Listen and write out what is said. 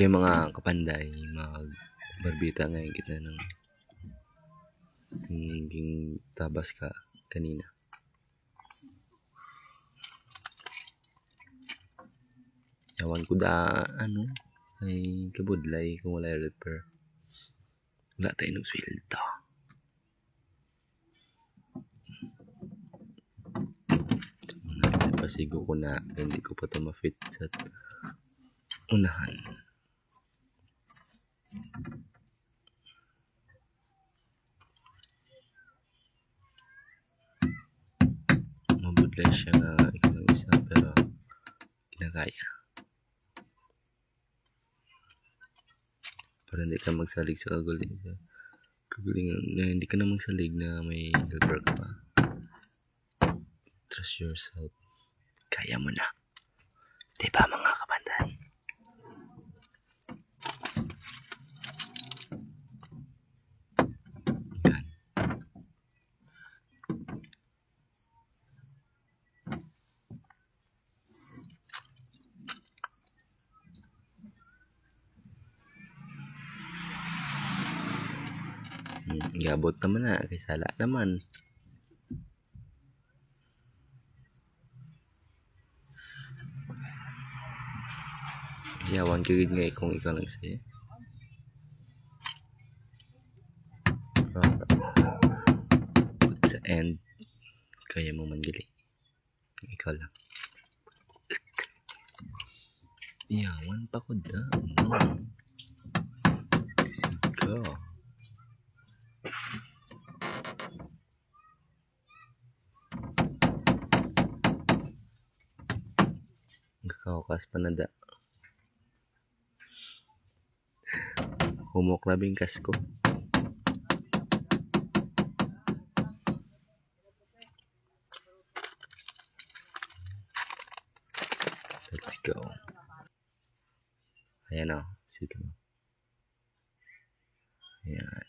Okay mga kapanday, mag barbita ngayon kita ng naging tabas ka kanina. Yawan ko da, ano, ay kabudlay kung wala repair. Wala tayo ng sweldo. Pasigo ko na hindi ko pa ito ma-fit sa unahan. Mabudlay siya nga ikaw isa pero kinakaya. Para hindi ka magsalig sa kaguling. Kaguling na hindi ka na magsalig na may helper ka pa. Trust yourself. Kaya mo na. Diba mga kapanday? Gabot naman na, kay sala naman. Yawan ka gid nga kung ikaw lang sa'yo. Sa end, kaya mo man gali. Ikaw lang. Yawan pa ko da. Kakaukas pa na da. Humok na bingkas ko. Let's go. Ayan o. Sige mo. Ayan.